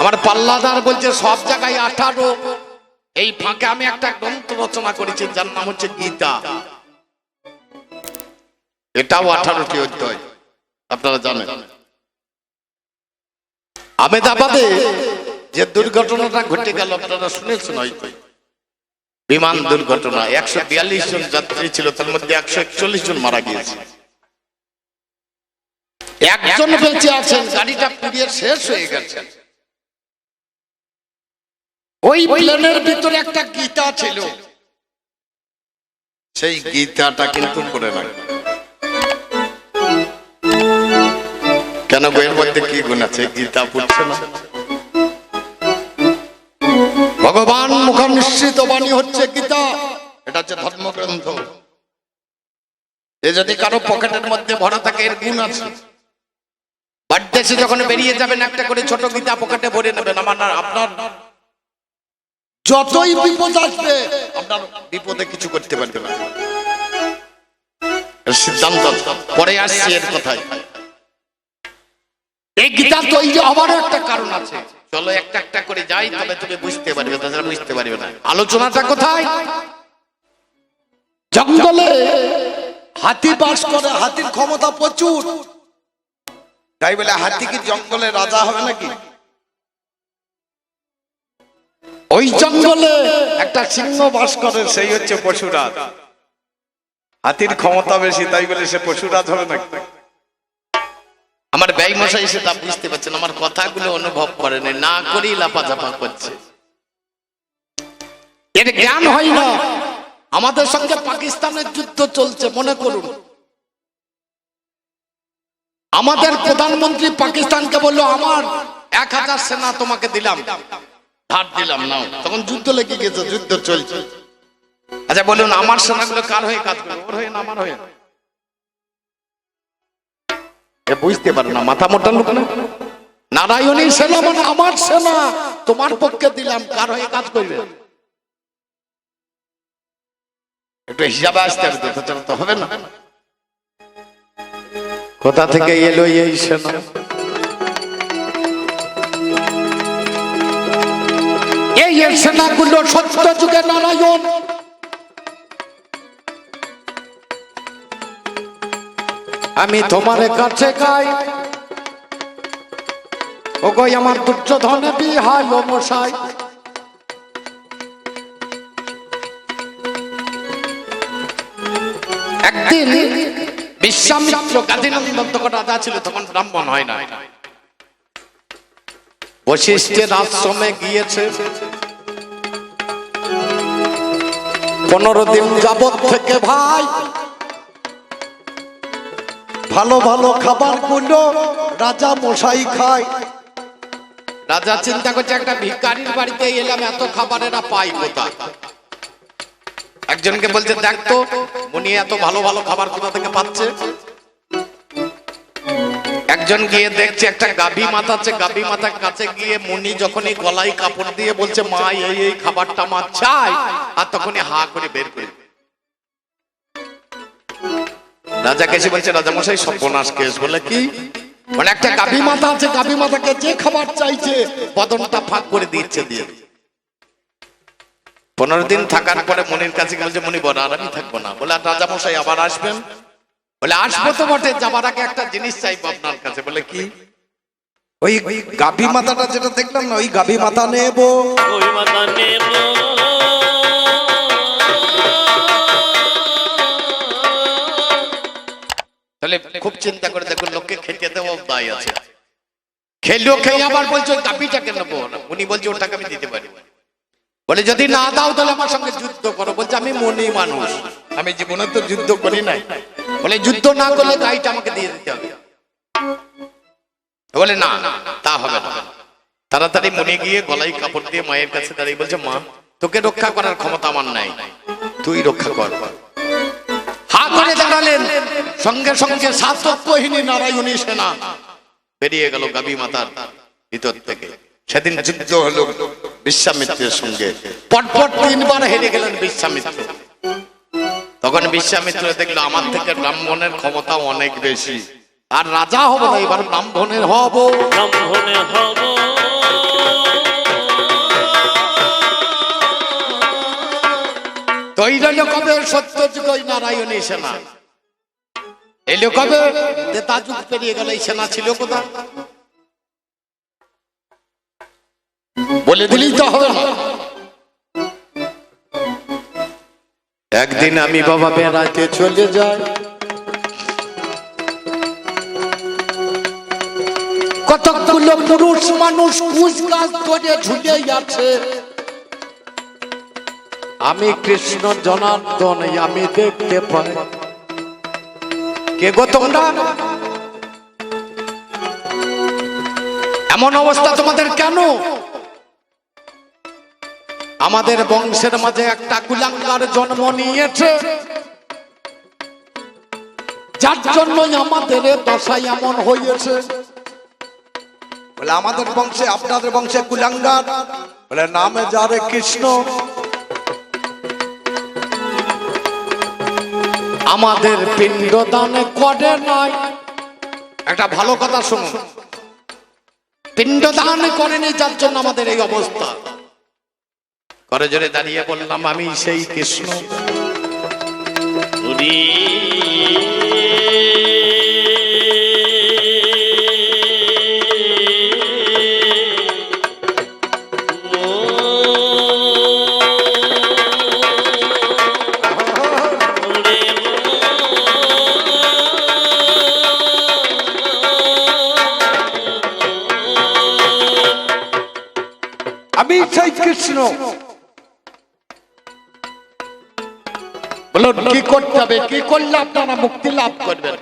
আমার পাল্লাদার বলছে, সব জায়গায় আঠারো। এই ফাঁকে আমি একটা গ্রন্থ রচনা করেছি, যার নাম হচ্ছে গীতা। এটাও আঠারোটি অধ্যায়, আপনারা জানেন। আমেদাবাদে যে দুর্ঘটনাটা ঘটে গেল, আপনারা শুনেছেন হয়তো। বিমান দুর্ঘটনা, একশো বিয়াল্লিশ জন যাত্রী ছিল, তার মধ্যে একশো একচল্লিশ জন মারা গিয়েছে। একজন বেঁচে আছেন, গাড়িটা পুড়িয়ে শেষ হয়ে গেছে। ওই প্লেনের ভিতরে একটা গীতা ছিল। সেই গীতাটা কিন্তু পড়ে না কেন বইয়ের মধ্যে কি গুণ আছে? গীতা পড়ছে না? ভগবান মুখ নিশ্চিত বাণী হচ্ছে গীতা এটা হচ্ছে ধর্মগ্রন্থ এ যদি কারও পকেটের মধ্যে ভরা থাকে এর গুণ আছে বাড়িতে যখন বেরিয়ে যাবেন একটা করে ছোট গীতা পকেটে ভরে নেবেন আমার আপনার যতই বিপদ আসবে আপনার বিপদে কিছু করতে পারবে না। সিদ্ধান্ত। পরে আসছি এর কথায়। এই গীতা তৈরি হওয়ারও একটা কারণ আছে। চলো একটা একটা করে যাই তবে তুমি বুঝতে পারবে তাছাড়া বুঝতে পারবে না। আলোচনাটা কোথায়? জঙ্গলে হাতি বাস করে হাতির ক্ষমতা প্রচুর। তাই বলে হাতি কি জঙ্গলে রাজা হবে নাকি? ওই জঙ্গলে একটা সিংহ বাস করে সেই হচ্ছে পশুরাজ। হাতির ক্ষমতা বেশি তাই বলে সে পশুরাজ হবে নাকি? আমার ব্যয় মশাই সেটা বুঝতে পারছেন আমার কথাগুলো অনুভব করেন না করেই লাপাঝাপা করছে। এর জ্ঞান হয় না। আমাদের সঙ্গে পাকিস্তানের যুদ্ধ চলছে মনে করুন। আমাদের প্রধানমন্ত্রী পাকিস্তানকে বলল আমার এক হাজার সেনা তোমাকে দিলাম। ধার দিলাম, নাও। তখন যুদ্ধ লেগে গেছে, যুদ্ধ চলছে। আচ্ছা বলুন, আমার সেনাগুলো কার হয়ে কাজ করবে ওর হয়ে না আমার হয়ে? বুঝতে পারে না, মাথা মোটা লোক না? নারায়ণী সেনা মানে আমার সেনা। তোমার পক্ষে দিলাম, কার হয়ে কাজ করবে? একটু হিসাবে আসতে হবে তো হবে না? কোথা থেকে এলো এই সেনা? এই সেনাগুলো সত্য যুগে নারায়ণ। আমি তোমার কাছে গাই ও গই আমার দুর্যোধনে বিহাই ও মশাই। একদিন বিশ্বামিত্র গাদিনন্দ রাজা ছিল, তখন ব্রাহ্মণ হয় না বশিষ্ঠের আশ্রমে গিয়েছে। পনেরো দিন যাবৎ থেকে ভাই। ভালো ভালো খাবারগুলো রাজা মশাই খায়। রাজা চিন্তা করছে, একটা ভিকারির বাড়িতে এলাম, এত খাবার এরা পাই কোথায়? একজনকে বলছে, দেখ তো উনি এত ভালো ভালো খাবার কোথা থেকে পাচ্ছে? একজন গিয়ে দেখছে একটা গাভী মাথা আছে, গাভী মাথার কাছে গিয়ে মুনি যখনই গলায় কাপড় দিয়ে বলছে, মা, এই এই খাবারটা মা চাই। আর তখনই হা করে বের করে রাজাকে এসে বলছে রাজা মশাই সর্বনাশ কেস, বলে কি? মানে একটা গাভী মাথা আছে, গাভী মাথাকে যে খাবার চাইছে, বদনটা ফাঁক করে দিচ্ছে, দিয়ে। পনেরো দিন থাকার পরে মনির কাছে গেল যে, মনি বড় আর আমি থাকব না। বলে রাজা মশাই আবার আসবেন? বলে আসব তো বটে যাবার আগে একটা জিনিস চাইব আপনার কাছে বলে কি? ওই গাভী মাথাটা যেটা দেখলাম না ওই গাভী মাথা নেব। ওই মাতা নেব। তাহলে খুব চিন্তা করে দেখুন লোককে খেতে দেবো দায় আছে। খেলো খেয়ে আবার বলছো ওই গাপিটাকে নেব না। উনি বলছে ওটাকে আমি দিতে পারি। বলে যদি না দাও তাহলে আমার সঙ্গে যুদ্ধ করো। বলছে আমি মনি মানুষ। আমি জীবনে তো যুদ্ধ করি নাই। বলে, যুদ্ধ না করলে গাইটা আমাকে দিয়ে দিতে হবে। বলে, না, তা হবে না। তাড়াতাড়ি মনে গিয়ে গলায় কাপড় দিয়ে মায়ের কাছে দাঁড়িয়ে বলছে, মা, তোকে রক্ষা করার ক্ষমতা আমার নাই। তুই রক্ষা কর। হা করে দাঁড়ালেন। সঙ্গে সঙ্গে সাতত্বহীনী নারায়ণী সেনা বেরিয়ে গেল গাবি মাতার ভিতর থেকে। সেদিন যুদ্ধ হলো বিশ্বামিত্রের সঙ্গে। পটপট তিনবার হেরে গেলেন বিশ্বামিত্র। তখন বিশ্বামিত্র দেখল আমার থেকে ব্রাহ্মণের ক্ষমতা অনেক বেশি। আর রাজা হব না এবার ব্রাহ্মণের হব। বলে দিলেই তো হবে একদিন আমি বাবা বেড়াতে চলে যাই। কতগুলো পুরুষ মানুষ কুচ গাছ ধরে ঝুলে যাচ্ছে আমি কৃষ্ণ জনার্দন, আমি দেখতে পাই। কে গো তোমরা? এমন অবস্থা তোমাদের কেন? আমাদের বংশের মাঝে একটা কুলাঙ্গার জন্ম নিয়েছে। যার জন্যই আমাদের দশাই এমন হয়েছে। বলে, আমাদের বংশে, আপনাদের বংশে কুলাঙ্গার। বলে, নামে যারে কৃষ্ণ। আমাদের পিণ্ডদান করে নাই। একটা ভালো কথা শুনুন পিণ্ডদান করেনি যার জন্য আমাদের এই অবস্থা। করে জোরে দাঁড়িয়ে বললাম আমি সেই কৃষ্ণ। কি করতে হবে কি করলে আপনারা মুক্তি লাভ করবেন?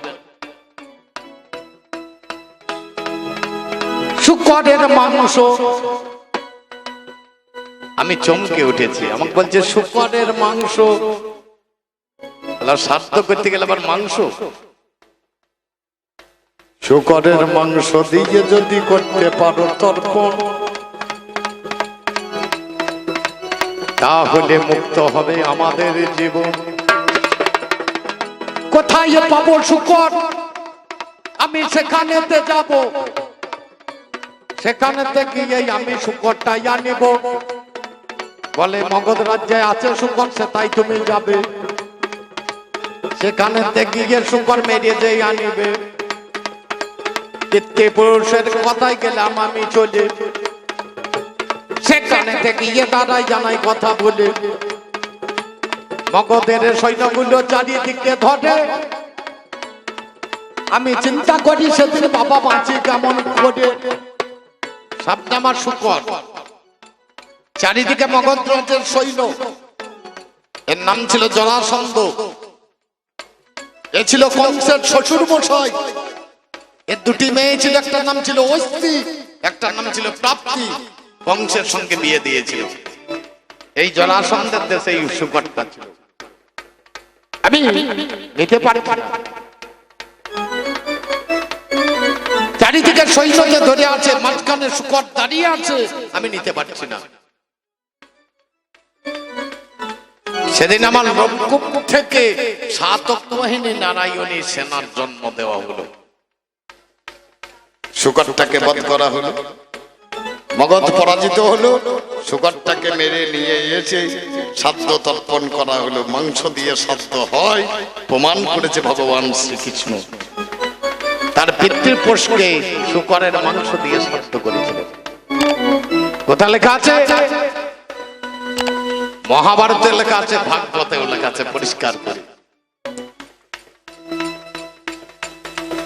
শুকরের মাংস। আমি চমকে উঠেছি আমাকে বলছে শুকরের মাংস। স্বার্থ করতে গেলে আবার মাংস? শুকরের মাংস দিয়ে যদি করতে পারো তর্পণ। তাহলে মুক্ত হবে আমাদের জীবন। কোথায় পাবো শুকর। আমি সেখানেতে যাব। সেখানেতে গিয়ে আমি শুকরটাই আনিব। বলে, মগধ রাজ্যে আছে শুকর সে তাই তুমি যাবে। সেখানেতে গিয়ে শুকর মেরে যে আনিবে। পিতৃপুরুষের কথাই গেলাম আমি চলে। সেখানে থেকে ইয়ে দাঁড়াই জানাই কথা বলে। মগধের সৈন্যগুলো চারিদিকে ধরে। আমি চিন্তা করি সেদিন বাবা বাঁচি কেমন করে। সামনে আমার শুকর। চারিদিকে মগধ রাজ্যের সৈন্য। এর নাম ছিল জলাসন্ধ। এ ছিল কংসের শ্বশুর মশাই এর দুটি মেয়ে ছিল একটা নাম ছিল অস্থি একটা নাম ছিল প্রাপ্তি। কংসের সঙ্গে বিয়ে দিয়েছিল। এই জলাসন্ধের দেশে এই শুকরটা ছিল। আমি নিতে পারি। চারিদিকে সৈন্যকে ধরে আছে, মাঝখানে শুকর দাঁড়িয়ে আছে, আমি নিতে পারছি না। সেদিন আমার লোককুপ থেকে সাতক বাহিনী নারায়ণী সেনার জন্ম দেওয়া হলো। শুকরটাকে বধ করা হলো। মগধ পরাজিত হলো। শুকরটাকে মেরে নিয়ে এসে সাধ্য তর্পণ করা হলো। মাংস দিয়ে সাধ্য হয়, প্রমাণ করেছে ভগবান শ্রীকৃষ্ণ। তার পিতৃ পোষকে শুকরের মাংস দিয়ে সাধ্য করেছিল। কোথা লেখা আছে? মহাভারতে লেখা আছে, ভাগবতেও লেখা আছে, পরিষ্কার করে।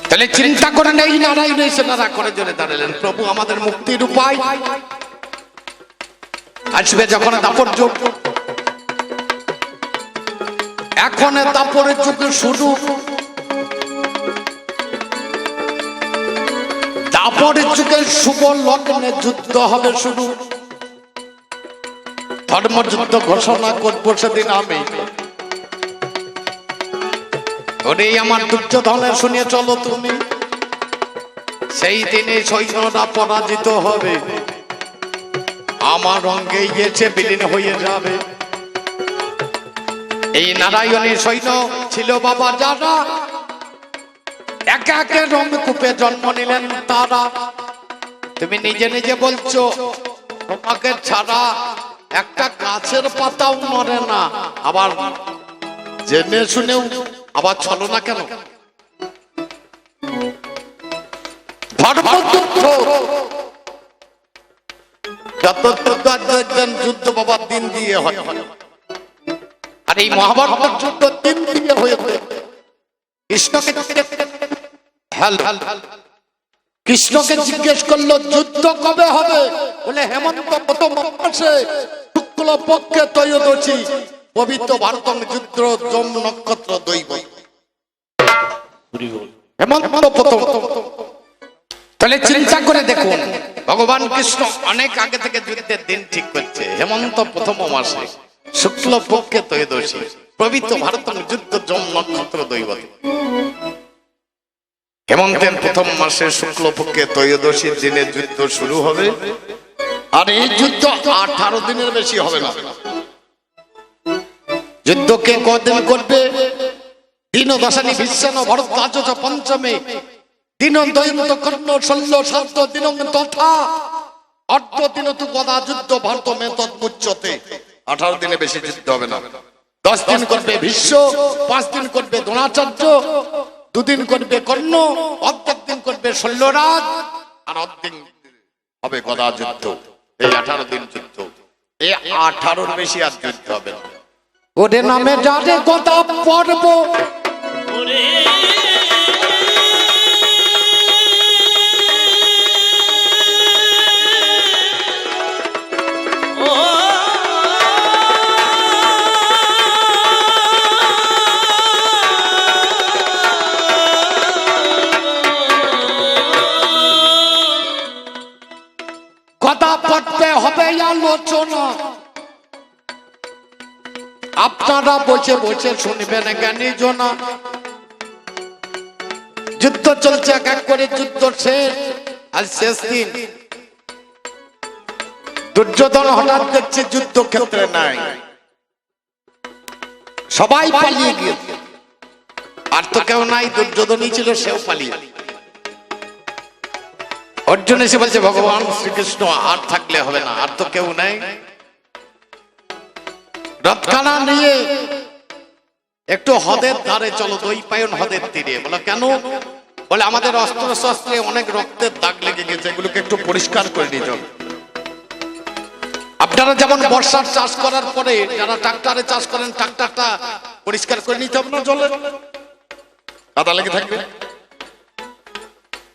তাহলে চিন্তা করেন এই নারায়ণ সেনারা করে জোরে দাঁড়ালেন। প্রভু আমাদের মুক্তির উপায়। আসবে যখন দাপর যুগ। এখন দাপরের যুগে শুরু। দাপরের যুগে শুভ লগ্নে যুদ্ধ হবে শুরু। ধর্মযুদ্ধ ঘোষণা করব সেদিন আমি। ওরে আমার দুর্যোধনের শুনে চলো তুমি। সেই দিনে সৈন্যরা পরাজিত হবে। আমার অঙ্গে গিয়েছে বিলীন হয়ে যাবে। এই নারায়ণী সৈন্য ছিল বাবা যারা একে জন্ম নিলেন তারা। তুমি নিজে নিজে বলছো, তোমাকে ছাড়া একটা গাছের পাতাও মরে না। আবার জেনে শুনেও আবার ছলো না কেন? যুদ্ধ বাবার দিন দিয়ে হয়। আর এই মহাভারত যুদ্ধ দিন দিয়ে হয়েছে কৃষ্ণকে কৃষ্ণকে জিজ্ঞেস করল, যুদ্ধ কবে হবে? বলে, হেমন্ত প্রথম মাসে শুক্ল পক্ষে ত্রয়োদশী পবিত্র ভারতম যুদ্ধ যম নক্ষত্র দৈব। হেমন্ত প্রথম। তাহলে চিন্তা করে দেখুন ভগবান কৃষ্ণ অনেক আগে থেকে যুদ্ধের দিন ঠিক করছে। হেমন্ত প্রথম মাসে শুক্ল পক্ষে ত্রয়োদশী পবিত্র ভারতম যুদ্ধ যম নক্ষত্র দৈবত। হেমন্তের প্রথম মাসে শুক্লপক্ষে ত্রয়োদশীর দিনে যুদ্ধ শুরু হবে আর এই যুদ্ধ আঠারো দিনের বেশি হবে না। যুদ্ধকে কদিন করবে? দিন দশানি ভীষণ ভরত রাজস পঞ্চমে। দিন দৈন্ত কর্ণ ষোল্ল সাত দিন তথা অর্ধ দিন তু গদা যুদ্ধ ভারত মে তৎমুচ্যতে আঠারো দিনে বেশি যুদ্ধ হবে না। দশ দিন করবে ভীষ্ম পাঁচ দিন করবে দ্রোণাচার্য দুদিন করবে কর্ণ অর্ধেক দিন করবে শল্যরাজ আর অর্ধেক হবে গদা যুদ্ধ। এই আঠারো দিন যুদ্ধ। এই আঠারোর বেশি আর যুদ্ধ হবে ওরে নামে যারে কথা পড়ব কথা পড়তে আলোচনা আপনারা বসে বসে শুনবেন জ্ঞানী জনা। যুদ্ধ চলছে, এক এক করে যুদ্ধ শেষ। আর শেষ দিন। দুর্যোধন হঠাৎ দেখছে যুদ্ধ ক্ষেত্রে নাই। সবাই পালিয়ে গিয়েছে আর তো কেউ নাই, দুর্যোধনই ছিল, সেও পালিয়ে। অর্জুন এসে বলছে ভগবান শ্রীকৃষ্ণ আর থাকলে হবে না আর তো কেউ নাই। রথখানা নিয়ে একটু হদের ধারে চলো দই পায়ন হদের তীরে। বলো কেন? বলে আমাদের অস্ত্র শস্ত্রে অনেক রক্তের দাগ লেগে গেছে এগুলোকে একটু পরিষ্কার করে নিয়ে চল আপনারা যেমন বর্ষার চাষ করার পরে যারা ট্রাক্টরে চাষ করেন ট্রাক্টরটা পরিষ্কার করে নিতে হবে না জলে? কাদা লেগে থাকবে?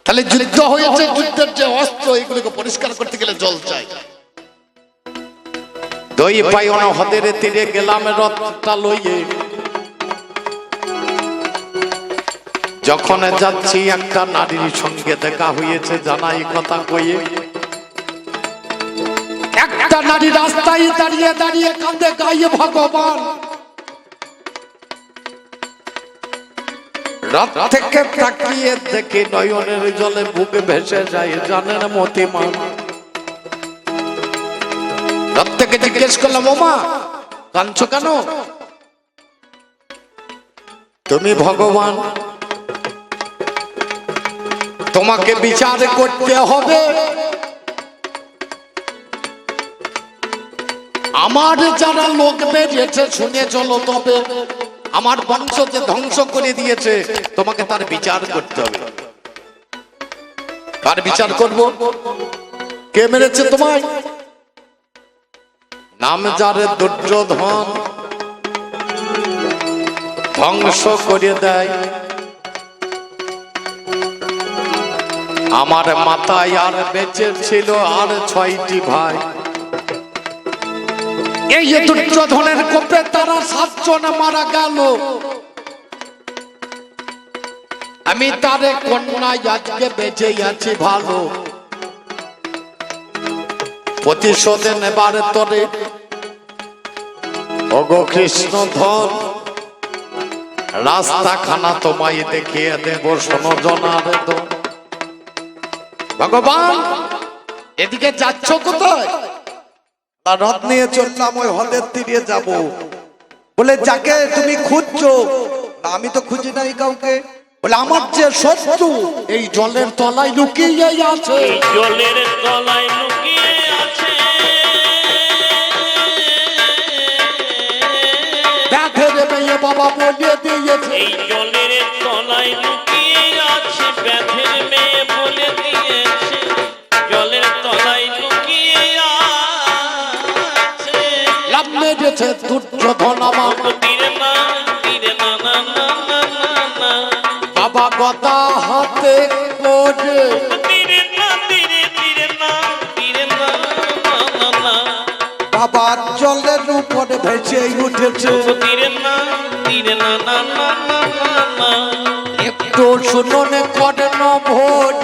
তাহলে যুদ্ধ হয়েছে। যুদ্ধের যে অস্ত্র এগুলোকে পরিষ্কার করতে গেলে জল চাই। দই পাইন হদের তীরে গেলাম রথটা লইয়ে। যখন যাচ্ছি একটা নারীর সঙ্গে দেখা হয়েছে জানাই কথা কইয়ে একটা নারী রাস্তায় দাঁড়িয়ে দাঁড়িয়ে কাঁদে গাইয়ে ভগবান। রাত থেকে তাকিয়ে নয়নের জলে বুকে ভেসে যায়, জানেন রাত থেকে জিজ্ঞেস করলাম কেন? তুমি ভগবান। তোমাকে বিচার করতে হবে। আমার যারা লোক বেরিয়েছে শুনে চলো তবে। আমার বংশ যে ধ্বংস করে দিয়েছে, তোমাকে তার বিচার করতে হবে। কার বিচার করব? কে মেরেছে তোমায়? নাম যারে দুর্যোধন ধ্বংস করে দেয়। আমার মাথায় আর বেঁচে ছিল আর ছয়টি ভাই। এই যে দুর্যোধনের কোপে তারা সাতজন মারা গেল। আমি তারে কন্যায় আজকে বেঁচে আছি ভালো। প্রতিশোধে নেবার তরে ওগো কৃষ্ণ ধন রাস্তা খানা তোমায় দেখিয়ে দেব শোনো জনার দন ভগবান, এদিকে যাচ্ছ কোথায়? আর রথ নিয়ে চললাম ওই হদের তীরে যাব। বলে যাকে তুমি খুঁজছো? আমি তো খুঁজি নাই কাউকে। বলে আমার যে শত্রু এই জলের তলায় লুকিয়ে আছে। জলের তলায় লুকিয়ে আছে। দেখে রে মেয়ে বাবা বলে দিয়েছে। এই জলের তলায় লুকিয়ে আছে ব্যাধের মেরেছে দুর্যোধন বাবা গদা হাতে করে। তীরে না তীরে তীরে না তীরে না না না না বাবা জলের উপরে ভেসে উঠেছে। একটু শুনুন করে ন ভোজ।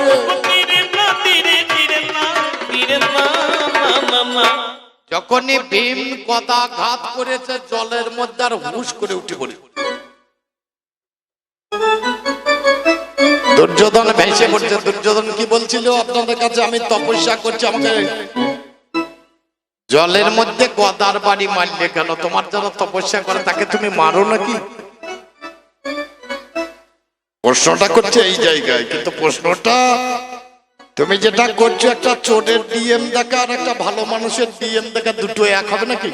যখনই ভীম কথা ঘাত করেছে, জলের মধ্যে আর হুশ করে উঠে পড়ে দুর্যোধন ভেসে পড়ছে। দুর্যোধন কি বলছিল? আপনাদের কাছে আমি তপস্যা করছি, আমাকে জলের মধ্যে গদার বাড়ি মারলে কেন? তোমার যারা তপস্যা করে, তাকে তুমি মারো নাকি? প্রশ্নটা করছে এই জায়গায়, কিন্তু প্রশ্নটা তুমি যেটা করছ, একটা চোরের ডিএম দেখা আর একটা ভালো মানুষের ডিএম দেখা, দুটো এক হবে নাকি?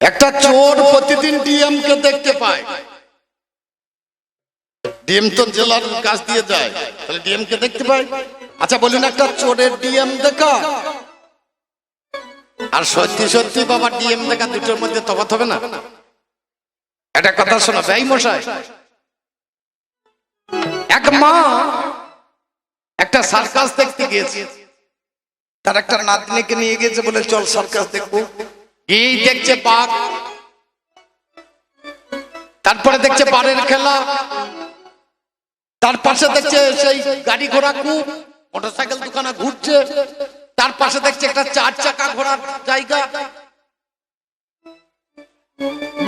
একটা চোর প্রতিদিন ডিএম কে দেখতে পায়। ডিএম তো জেলার কাজ দিয়ে যায়, তাহলে ডিএম কে দেখতে পায়। আচ্ছা বলুন, একটা চোরের ডিএম দেখা? আর সত্যি সত্যি বাবা ডিএম দেখা দুটোর মধ্যে তফাৎ হবে না? একটা কথা শোনা, ব্যয় মশাই এক মা একটা সার্কাস দেখতে গিয়েছে। তার একটা নাতনিকে নিয়ে গেছে বলে, চল সার্কাস দেখব। এই দেখছে বাঘ। তারপরে দেখছে বারের খেলা। তার পাশে দেখছে সেই গাড়ি ঘোড়া খুব, মোটরসাইকেল দোকানে ঘুরছে। তার পাশে দেখছে একটা চার চাকা ঘোড়ার জায়গা।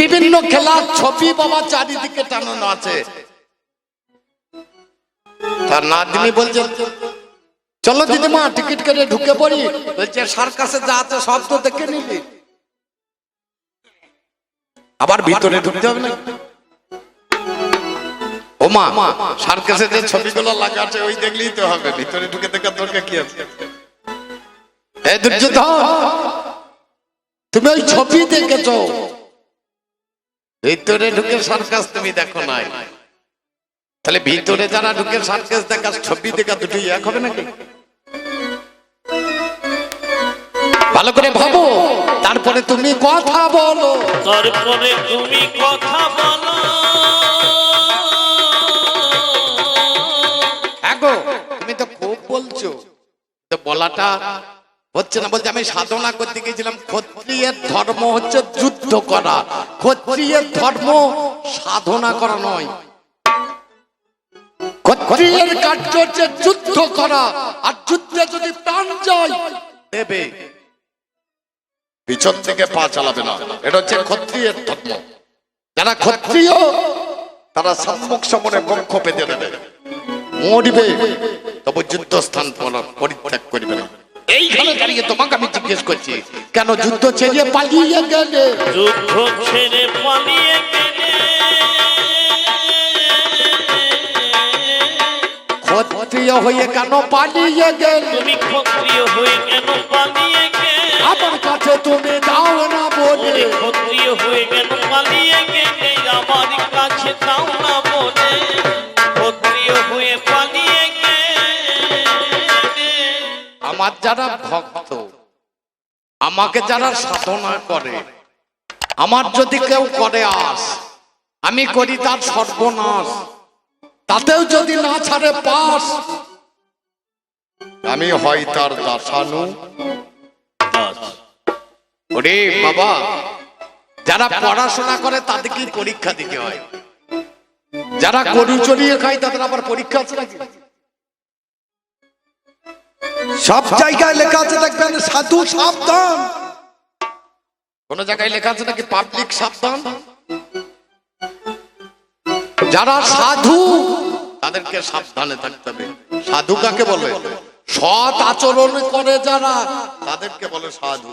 বিভিন্ন খেলার ছবি বাবা চারিদিকে টানানো আছে। তার নাতনি বলছে, চলো দিদিমা, টিকিট কেটে ঢুকে পড়ি। বলছে সার্কাসে যা আছে সব তো দেখে নিবি। আবার ভিতরে ঢুকতে হবে না? ও মা সার্কাসে যে ছবিগুলো লাগা আছে, ওই দেখলেই তো হবে। ভিতরে ঢুকে দেখার দরকার কি আছে? এই দুর্যোধন, তুমি ওই ছবি দেখেছ? ভিতরে ঢুকে সার্কাস তুমি দেখো নাই। তাহলে ভিতরে যারা ঢুকে সার্কাস দেখা ছবি দেখা দুটোই এক হবে নাকি? ভালো করে ভাবো তারপরে তুমি কথা বলো। তারপরে তুমি কথা বলো। আগো তুমি তো খুব বলছো। তো বলাটা হচ্ছে না বলছে আমি সাধনা করতে গেছিলাম ক্ষত্রিয়ের ধর্ম হচ্ছে যুদ্ধ করা। ক্ষত্রিয়ের ধর্ম সাধনা করা নয়। ক্ষত্রিয়ের কার্য হচ্ছে যুদ্ধ করা আর যুদ্ধে যদি প্রাণ যায়, দেবে। পিছন থেকে পা চালাবে না। এটা হচ্ছে ক্ষত্রিয়ের ধর্ম। যারা ক্ষত্রিয়, তারা সম্মুখ সমরে বক্ষ পেতে দেবে। মরিবে। তবে যুদ্ধ স্থান পরিত্যাগ করিবে না। এইখানে দাঁড়িয়ে তোমাকে আমি জিজ্ঞেস করছি, কেন যুদ্ধ ছেড়ে পালিয়ে গেলে? যুদ্ধ ছেড়ে পালিয়ে গেলে ক্ষত্রিয় হয়ে কেন পালিয়ে গেলে? তুমি ক্ষত্রিয় হয়ে কেন পালিয়ে গেলে? আমার কাছে তুমি দাও না বলে। ক্ষত্রিয় হয়ে কেন পালিয়ে গেলে? আমার কাছে তাও না বলে। ক্ষত্রিয় হয়ে পালিয়ে গেলে। আমার যারা ভক্ত আমাকে যারা সাধনা করে আমার যদি কেউ করে আস আমি করি তার সর্বনাশ। তাতেও যদি না ছাড়ে পাস আমি হয় তার দাসানু। ওরে বাবা যারা পড়াশোনা করে তাদেরকেই পরীক্ষা দিতে হয়? যারা গরু চড়িয়ে খায় তাদের আবার পরীক্ষা আছে নাকি? সব জায়গায় লেখা আছে দেখবেন সাধু সাবধান। কোন জায়গায় লেখা আছে নাকি পাবলিক সাবধান? যারা সাধু তাদেরকে সাবধানে থাকতে হবে। সাধু কাকে বলে? সৎ আচরণ করে যারা তাদেরকে বলে সাধু।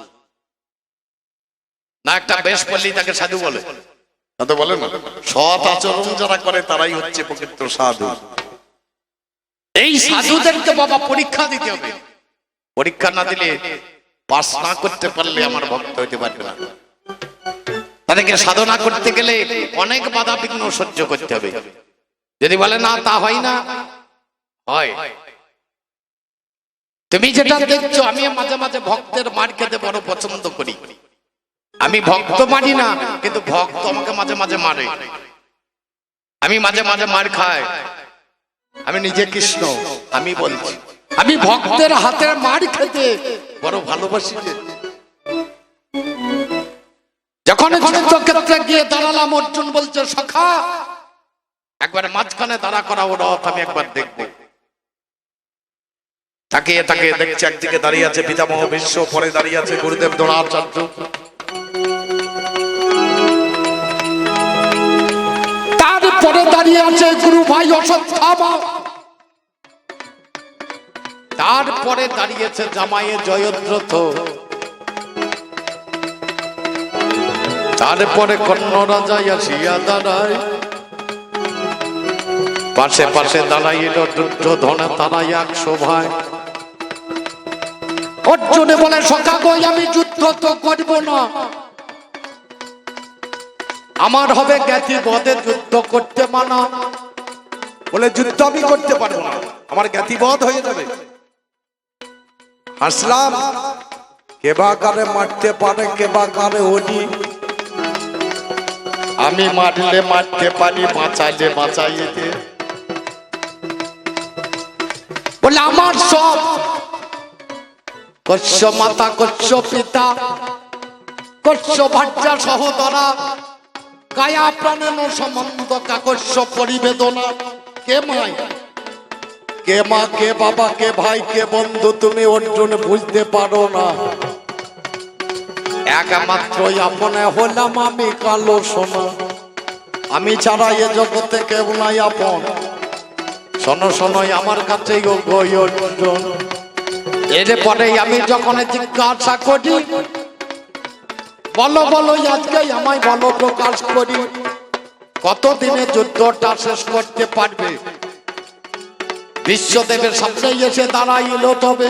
না একটা বেশ পল্লী তাকে সাধু বলে। সাধু বলে না? সৎ আচরণ যারা করে তারাই হচ্ছে প্রকৃত সাধু। এই সাধুদেরকে বাবা পরীক্ষা দিতে হবে। পরীক্ষা না দিলে পাস না করতে পারলে আমার ভক্ত হইতে পারবে না। তাদেরকে সাধনা করতে গেলে অনেক বাধা বিঘ্ন সহ্য করতে হবে। যদি বলে না তা হয় না। হয়। তুমি যেটা দেখছ আমি মাঝে মাঝে ভক্তের মার খেতে বড় পছন্দ করি। আমি ভক্ত মারি না কিন্তু ভক্ত আমাকে মাঝে মাঝে মারে। আমি মাঝে মাঝে মার খাই। আমি নিজে কৃষ্ণ আমি বলছি। আমি ভক্তের হাতের মার খেতে বড় ভালোবাসি। যখন যুদ্ধক্ষেত্রে গিয়ে দাঁড়ালাম অর্জুন বলছে সখা একবার মাঝখানে দাঁড়া করা ও রথ আমি একবার দেখব। তাকিয়ে তাকিয়ে দেখছে একদিকে দাঁড়িয়ে আছে পিতামহ বিশ্ব পরে দাঁড়িয়ে আছে গুরুদেব দ্রোণাচার্য। তারপরে দাঁড়িয়ে আছে গুরু ভাই অশ্বত্থামা তারপরে দাঁড়িয়েছে জামাইয়ে জয়দ্রথ। তারপরে কর্ণ রাজা আসিয়া দাঁড়ায়। পাশে পাশে দাঁড়াইল দুর্যোধন, তারাই এক সভায়। অর্জুনে বলে সখা কই আমি যুদ্ধ তো করব না। আমার হবে জ্ঞাতি বদে যুদ্ধ করতে মানা। বলে, যুদ্ধ আমি করতে পারব না। আমার জ্ঞাতিবধ হয়ে যাবে। হাসলাম। কেবা কারে মারতে পারে কেবা কারে ওডি আমি মারলে মারতে পারি বাঁচাইলে বাঁচাইতে। বলে, আমার সব কচ্ছ মাতা, কচ্ছ পিতা, কচ্ছ ভাজ্যা সহদরা, কায়া প্রাণেন সম্বন্ধ, কাকস্য পরিবেদনা। কে মাই? কে মা, কে বাবা, কে ভাই, কে বন্ধু, তুমি অর্জুন বুঝতে পারো না। একমাত্র আপনে হলাম আমি কালো সোনা। আমি ছাড়া এ জগতে কেউ নাই আপন। শোনো শোনো, আমার কাছে এরপরে আমি যখন জিজ্ঞাসা করি, বলো বলো, আজকে আমায় বলো, প্রকাশ করি, কতদিনে যুদ্ধটা শেষ করতে পারবে? বিশ্বদেবের সামনে এসে দাঁড়াইল তবে।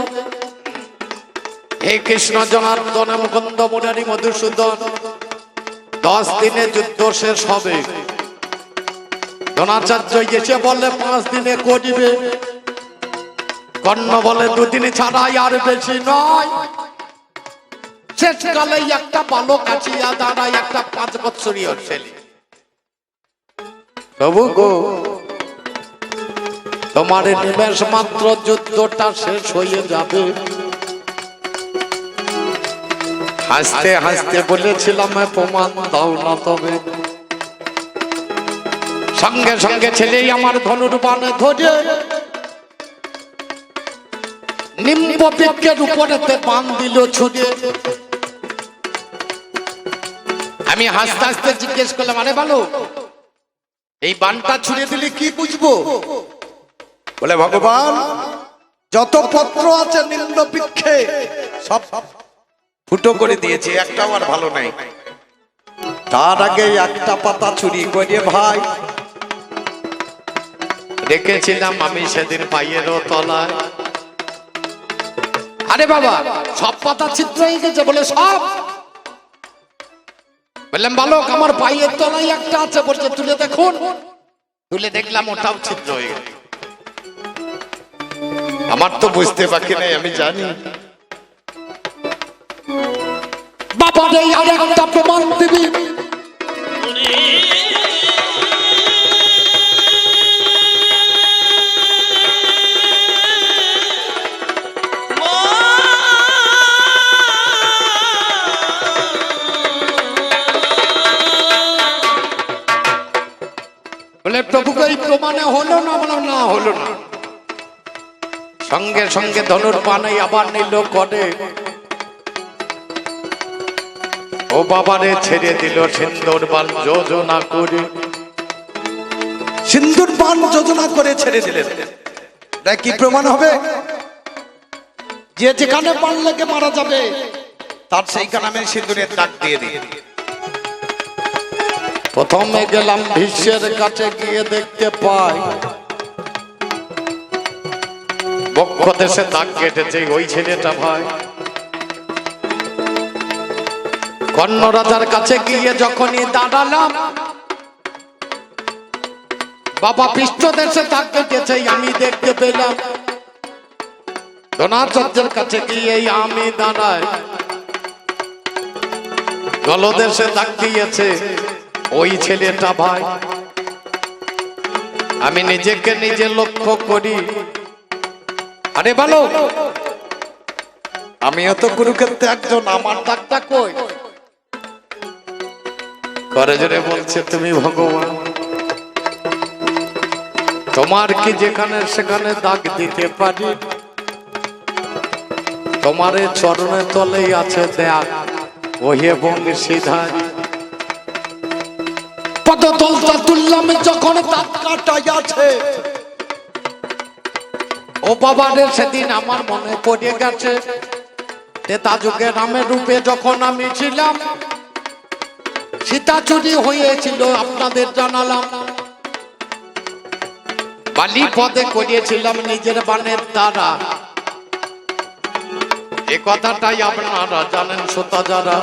হে কৃষ্ণ জনার্দন মুকুন্দ মুরারি মধুসূদন। দশ দিনে যুদ্ধ শেষ হবে। দ্রোণাচার্য এসে বলে পাঁচ দিনে করিবে। কর্ণ বলে, দুদিনে ছাড়াই আর বেশি নয়। শেষকালে একটা বালক আছিয়া দাঁড়ায়, একটা পাঁচ বৎসরীয় ছেলে। প্রভু গো, তোমার নিমেষ মাত্র যুদ্ধটা শেষ হয়ে যাবে। হাসতে হাসতে বলেছিলাম প্রমাণ দাও না তবে। সঙ্গে সঙ্গে ছেলেই আমার ধনুর বানে ধরে নিম্ব বৃক্ষের উপরেতে বান দিল ছুটে আমি হাসতে হাসতে জিজ্ঞেস করলাম, আরে ভালো এই বানটা ছুড়ে দিলে কি বুঝব? বলে, ভগবান, যত পত্র আছে নিম্ন বৃক্ষে, সব ফুটো করে দিয়েছি। একটাও আর ভালো নাই। তার আগে একটা পাতা চুরি করে ভাই। রেখেছিলাম আমি সেদিন পাইয়েরও তলায়। আরে বাবা সব পাতা ছিদ্র হয়ে গেছে বলে সব। বললাম বালক আমার পায়ের তলায় একটা আছে বলছে তুলে দেখুন। তুলে দেখলাম ওটাও ছিদ্র হয়ে গেছে। আমার তো বুঝতে বাকি নাই আমি জানি। বাবা আর একটা প্রমাণ দিবি। বলে, প্রভুকে এই প্রমাণে হলো না বললাম না, হলো না। সঙ্গে সঙ্গে ধনুর পানাই আবার নিল করে। ও বাবারে ছেড়ে দিল সিন্দুর বাল যোজনা করে। সিন্দুর পান যোজনা করে ছেড়ে দিলেন। এটা কি প্রমাণ হবে? যে যেখানে পান লেগে মারা যাবে তার সেইখানে আমি সিন্দুরের দাগ দিয়ে দিই। প্রথমে গেলাম ভীষ্মের কাছে গিয়ে দেখতে পাই বক্ষ দেশে দাগ কেটেছে ওই ছেলেটা ভাই। কর্ণ রাজার কাছে গিয়ে যখনই দাঁড়ালাম, বাবা পৃষ্ঠদেশে তাকে গেছে, আমি দেখতে পেলাম। দ্রোণাচার্যের কাছে গিয়ে আমি দাঁড়াই। গলদেশে তাকিয়েছে ওই ছেলেটা ভাই, আমি নিজেকে নিজে লক্ষ্য করি। আরে ভালো আমিও তো কুরুক্ষেত্রে একজন, আমার ডাকটা কই? করে জোরে বলছে তুমি ভগবান। তোমার কি যেখানে সেখানে দাগ দিতে পারি? তোমার এই চরণের তলেই আছে দেয়া ওহে বংশীধার। তুললাম যখন কাটাই আছে। ও বাবা রে সেদিন আমার মনে পড়ে গেছে। তেতা যুগে রূপে যখন আমি ছিলাম সীতা চুরি হয়েছিল, আপনাদের জানালাম। বালি পদে করিয়েছিলাম নিজের বানের তারা। এ কথাটাই আপনারা জানেন শ্রোতা যারা।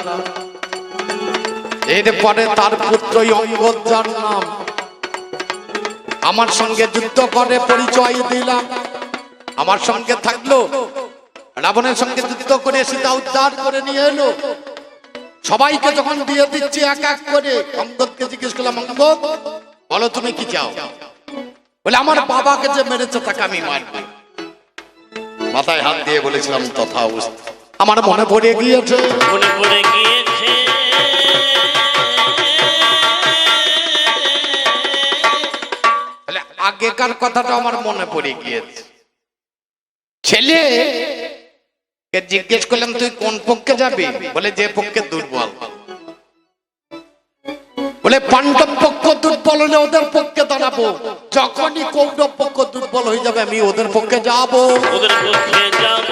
এরপরে তার পুত্রই অঙ্গদ যার নাম। আমার সঙ্গে যুদ্ধ করে পরিচয় দিলাম। আমার সঙ্গে থাকল, রাবণের সঙ্গে যুদ্ধ করে সীতা উদ্ধার করে নিয়ে এলো। সবাইকে যখন দিয়ে দিচ্ছি এক এক করে অঙ্গদকে জিজ্ঞেস করলাম অঙ্গদ বলো তুমি কি চাও? বলে আমার বাবাকে যে মেরেছে তাকে আমি মারবো। মাথায় হাত দিয়ে বলেছিলাম তথা অবস্থা। আমার মনে পড়ে গিয়েছে। মনে পড়ে গিয়েছে। আগেকার কথাটা আমার মনে পড়ে গিয়েছে। ছেলে কে জিজ্ঞেস করলাম তুই কোন পক্ষে যাবি? বলে যে পক্ষে দুর্বল। বলে পাণ্ডব পক্ষ দুর্বল হলে ওদের পক্ষে দাঁড়াবো। যখনই কৌরব পক্ষ দুর্বল হয়ে যাবে আমি ওদের পক্ষে যাব। ওদের পক্ষে যাব।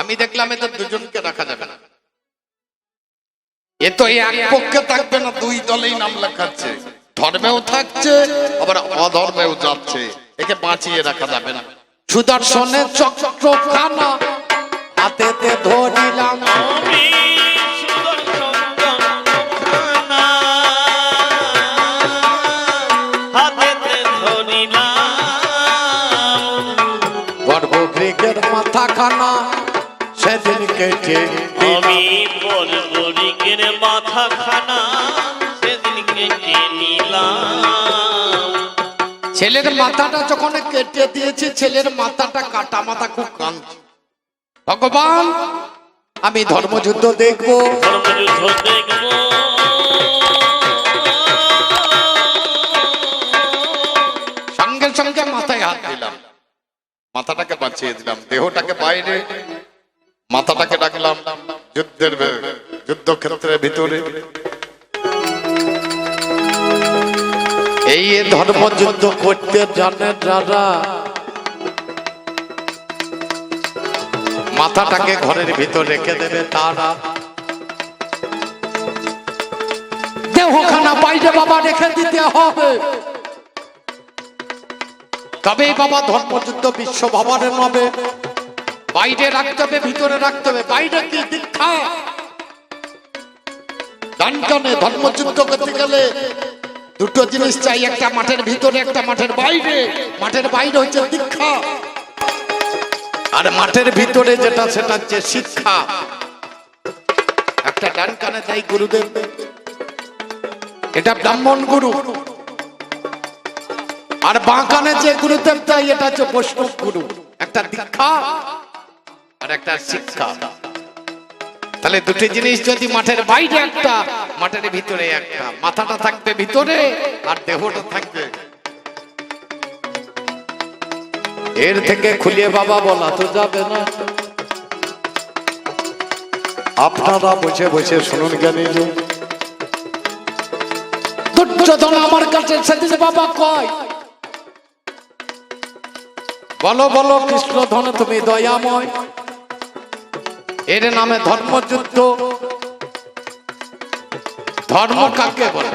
আমি দেখলাম এদের দুজনকে রাখা যাবে না। এ তো এক পক্ষে থাকবে না দুই দলেই নাম লেখাচ্ছে ধর্মেও থাকছে আবার অধর্মেও যাচ্ছে। একে বাঁচিয়ে রাখা যাবে না। সুদর্শনের চক্র খানা হাতেতে ধরিলাম। আমি গর্ভগৃহের মাথা খানা সেদিন কেটে আমি বলবরিকের মাথা খানা সেদিন কেটে নিলাম ছেলের মাথাটা যখন কেটে দিয়েছে ছেলের মাথাটা কাটা মাথা খুব কাঁদছে। ভগবান আমি ধর্মযুদ্ধ দেখব। ধর্মযুদ্ধ দেখব। সঙ্গে সঙ্গে মাথায় হাত দিলাম। মাথাটাকে বাঁচিয়ে দিলাম দেহটাকে বাইরে। মাথাটাকে ডাকলাম যুদ্ধের যুদ্ধক্ষেত্রের ভিতরে। এই ধর্মযুদ্ধ করতে জানে যারা। মাথাটাকে ঘরের ভিতর রেখে দেবে তারা। দেহখানা বাইরে বাবা রেখে দিতে হবে। তবেই বাবা ধর্মযুদ্ধ বিশ্ব ভবনের হবে বাইরে রাখতে হবে, ভিতরে রাখতে হবে। বাইরে কি দীক্ষা লন্ডনে ধর্মযুদ্ধ করতে গেলে দুটো জিনিস চাই, একটা মাঠের ভিতরে, একটা মাঠের বাইরে। মাঠের বাইরে হচ্ছে দীক্ষা আর মাঠের ভিতরে যেটা, সেটা হচ্ছে শিক্ষা। একটা ডান কানে দেয় গুরুদেব। এটা ব্রাহ্মণ গুরু। আর বাঁকানে যে গুরুদেব দেয় এটা হচ্ছে বৈষ্ণব গুরু। একটা দীক্ষা আর একটা শিক্ষা। তাহলে দুটি জিনিস যদি মাঠের বাইরে একটা মাঠের ভিতরে একটা। মাথাটা থাকবে ভিতরে আর দেহটা থাকবে। এর থেকে খুলিয়ে বাবা বলা তো যাবে না। আপনারা বসে বসে শুনুন জ্ঞানী দুর্যোধন আমার কাছে সেদিন বাবা কয়? বলো বলো কৃষ্ণ ধন তুমি দয়াময়। এর নামে ধর্মযুদ্ধ। ধর্ম কাকে বলে?